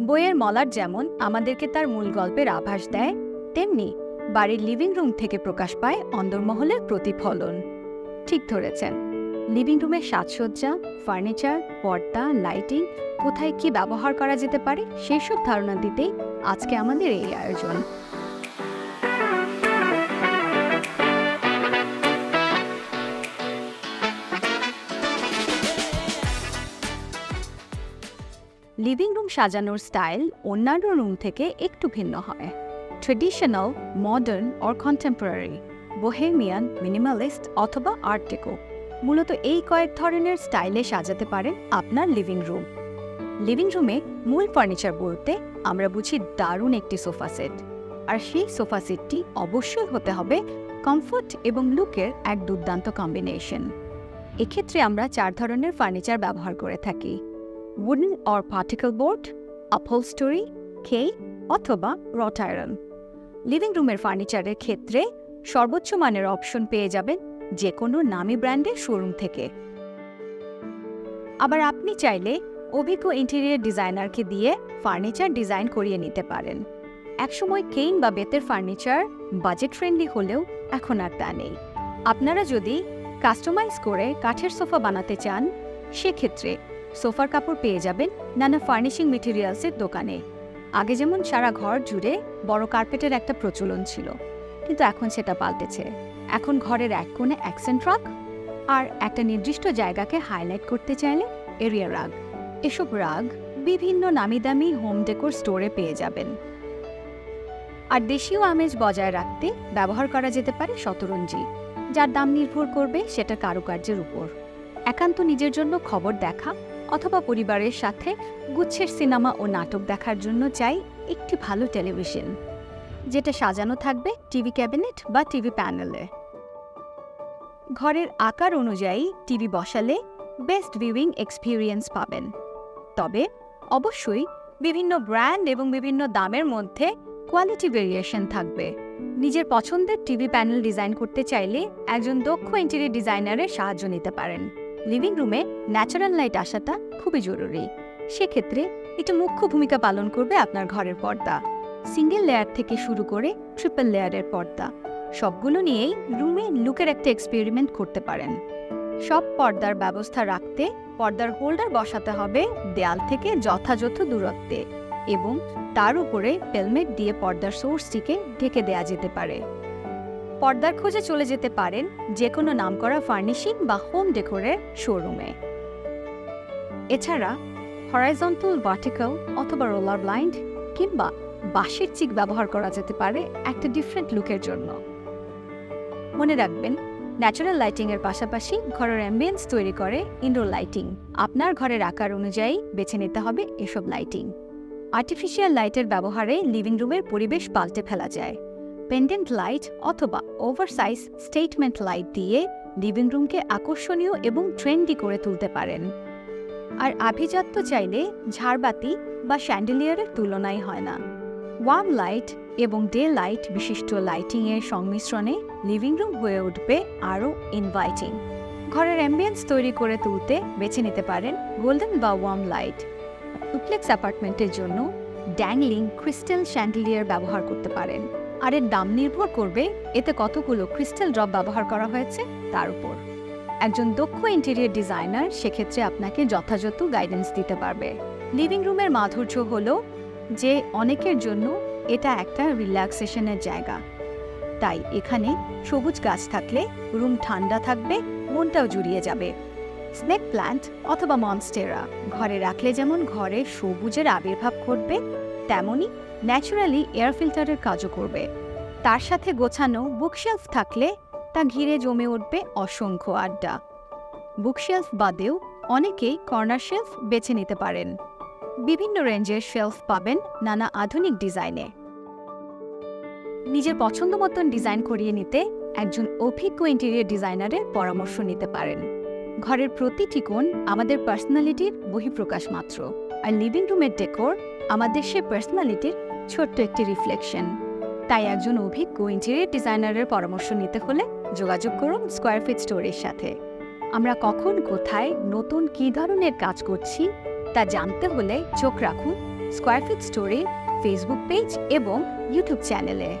বইয়ের মলার যেমন আমাদেরকে তার মূল গল্পের আভাস দেয়, তেমনি বাড়ির লিভিং রুম থেকে প্রকাশ পায় অন্দরমহলের প্রতিফলন। ঠিক ধরেছেন। লিভিং রুমের সাজসজ্জা ফার্নিচার পর্দা লাইটিং কোথায় কি ব্যবহার করা যেতে পারে, সেসব ধারণা দিতেই আজকে আমাদের এই আয়োজন। লিভিং রুম সাজানোর স্টাইল অন্যান্য রুম থেকে একটু ভিন্ন হয়। Traditional modern or contemporary bohemian minimalist অথবা আর্টেকো মূলত এই কয়েক ধরনের স্টাইলে সাজাতে পারেন আপনার লিভিং রুম লিভিং রুমে মূল ফার্নিচার বলতে আমরা বুঝি দারুণ একটি সোফা সেট আর সেই সোফা সেটটি অবশ্যই হতে হবে কমফোর্ট এবং লুকের এক দুর্দান্ত কম্বিনেশন এক্ষেত্রে আমরা চার ধরনের ফার্নিচার ব্যবহার করে থাকি। Wooden or particle board, upholstery, কে অথবা রট আয়রন লিভিং রুমের ফার্নিচারের ক্ষেত্রে সর্বোচ্চ মানের অপশন পেয়ে যাবেন যে কোনো নামি ব্র্যান্ডের শোরুম থেকে। আবার আপনি চাইলে অভিজ্ঞ ইন্টেরিয়র ডিজাইনারকে দিয়ে ফার্নিচার ডিজাইন করিয়ে নিতে পারেন। একসময় কেইন বা বেতের ফার্নিচার বাজেট ফ্রেন্ডলি হলেও এখন আর তা নেই। আপনারা যদি কাস্টমাইজ করে কাঠের সোফা বানাতে চান সেক্ষেত্রে সোফার কাপড় পেয়ে যাবেন নানা ফার্নিশিং মেটেরিয়ালসের দোকানে। আগে যেমন সারা ঘর জুড়ে বড় কার্পেটের একটা প্রচলন ছিল, কিন্তু এখন সেটা পাল্টেছে। এখন ঘরের এক কোণে অ্যাকসেন্ট রাগ আর একটা নির্দিষ্ট জায়গাকে হাইলাইট করতে চাইলে এরিয়া রাগ। এসব রাগ বিভিন্ন নামি দামি হোম ডেকোর স্টোরে পেয়ে যাবেন। আর দেশীয় আমেজ বজায় রাখতে ব্যবহার করা যেতে পারে শতরঞ্জি, যার দাম নির্ভর করবে সেটা কারুকার্যের উপর। একান্ত নিজের জন্য খবর দেখা অথবা পরিবারের সাথে গুচ্ছের সিনেমা ও নাটক দেখার জন্য চাই একটি ভালো টেলিভিশন, যেটা সাজানো থাকবে টিভি ক্যাবিনেট বা টিভি প্যানেলে। ঘরের আকার অনুযায়ী টিভি বসালে বেস্ট ভিউইং এক্সপিরিয়েন্স পাবেন। তবে অবশ্যই বিভিন্ন ব্র্যান্ড এবং বিভিন্ন দামের মধ্যে কোয়ালিটি ভেরিয়েশন থাকবে। নিজের পছন্দের টিভি প্যানেল ডিজাইন করতে চাইলে একজন দক্ষ ইন্টেরিয়র ডিজাইনারের সাহায্য নিতে পারেন। লিভিং রুমে ন্যাচারাল লাইট আসাটা খুবই জরুরি। সেক্ষেত্রে একটি মুখ্য ভূমিকা পালন করবে আপনার ঘরের পর্দা। সিঙ্গেল লেয়ার থেকে শুরু করে ট্রিপল লেয়ারের পর্দা। সবগুলো নিয়েই রুমে লুকের একটা এক্সপেরিমেন্ট করতে পারেন। সব পর্দার ব্যবস্থা রাখতে পর্দার হোল্ডার বসাতে হবে দেয়াল থেকে যথাযথ দূরত্বে এবং তার উপরে হেলমেট দিয়ে পর্দার সোর্সটিকে ঢেকে দেয়া যেতে পারে। পর্দার খোঁজে চলে যেতে পারেন যে কোনো নামকরা ফার্নিশিং বা হোম ডেকোরের শোরুমে। এছাড়া হরাইজন্টাল ভার্টিক্যাল অথবা রোলার ব্লাইন্ড কিংবা বাঁশের চিক ব্যবহার করা যেতে পারে একটা ডিফারেন্ট লুকের জন্য। মনে রাখবেন, ন্যাচারাল লাইটিং এর পাশাপাশি ঘরের অ্যাম্বিয়েন্স তৈরি করে ইনডোর লাইটিং। আপনার ঘরের আকার অনুযায়ী বেছে নিতে হবে এসব লাইটিং। আর্টিফিশিয়াল লাইটের ব্যবহারে লিভিং রুমের পরিবেশ পাল্টে ফেলা যায়। পেন্ডেন্ট লাইট অথবা ওভারসাইজ স্টেটমেন্ট লাইট দিয়ে লিভিং রুমকে আকর্ষণীয় এবং ট্রেন্ডি করে তুলতে পারেন। আর আভিজাত্য চাইলে ঝাড়বাতি বা শ্যান্ডেলিয়ারের তুলনাই হয় না। ওয়ার্ম লাইট এবং ডে লাইট বিশিষ্ট লাইটিংয়ের সংমিশ্রণে লিভিং রুম হয়ে উঠবে আরও ইনভাইটিং ঘরের অ্যাম্বিয়েন্স তৈরি করে তুলতে বেছে নিতে পারেন গোল্ডেন বা ওয়ার্ম লাইট ডুপ্লেক্স অ্যাপার্টমেন্টের জন্য ড্যাংলিং ক্রিস্টাল শ্যান্ডেলিয়ার ব্যবহার করতে পারেন। আর এর দাম নির্ভর করবে এতে কতগুলো ক্রিস্টাল ড্রপ ব্যবহার করা হয়েছে তার উপর। একজন দক্ষ ইন্টেরিয়ার ডিজাইনার সেক্ষেত্রে আপনাকে যথাযথ গাইডেন্স দিতে পারবে। লিভিং রুমের মাধুর্য হলো যে অনেকের জন্য এটা একটা রিল্যাক্সেশনের জায়গা। তাই এখানে সবুজ গাছ থাকলে রুম ঠান্ডা থাকবে, মনটাও জুড়িয়ে যাবে। স্নেক প্ল্যান্ট অথবা মনস্টেরা ঘরে রাখলে যেমন ঘরে সবুজের আবির্ভাব ঘটবে, তেমনই ন্যাচারালি এয়ার ফিল্টারের কাজও করবে। তার সাথে গোছানো বুকশেলফ থাকলে তা ঘিরে জমে উঠবে অসংখ্য আড্ডা। বুকশেলফ বাদেও অনেকেই কর্নার শেলফ বেছে নিতে পারেন। বিভিন্ন রেঞ্জের শেলফ পাবেন নানা আধুনিক ডিজাইনে। নিজের পছন্দ মতন ডিজাইন করিয়ে নিতে একজন অভিজ্ঞ ইন্টেরিয়র ডিজাইনারের পরামর্শ নিতে পারেন। ঘরের প্রতিটি কোণ আমাদের পার্সোনালিটির বহিঃপ্রকাশ মাত্র। আর লিভিং রুমের ডেকোর আমাদের সে পার্সোনালিটির ছোট্ট একটি রিফ্লেকশন তাই একজন অভিজ্ঞ ইন্টেরিয়ার ডিজাইনারের পরামর্শ নিতে হলে যোগাযোগ করুন স্কোয়ার ফিট স্টোরের সাথে। আমরা কখন কোথায় নতুন কি ধরনের কাজ করছি তা জানতে হলে চোখ রাখুন স্কোয়ার ফিট স্টোরে ফেসবুক পেজ এবং ইউটিউব চ্যানেলে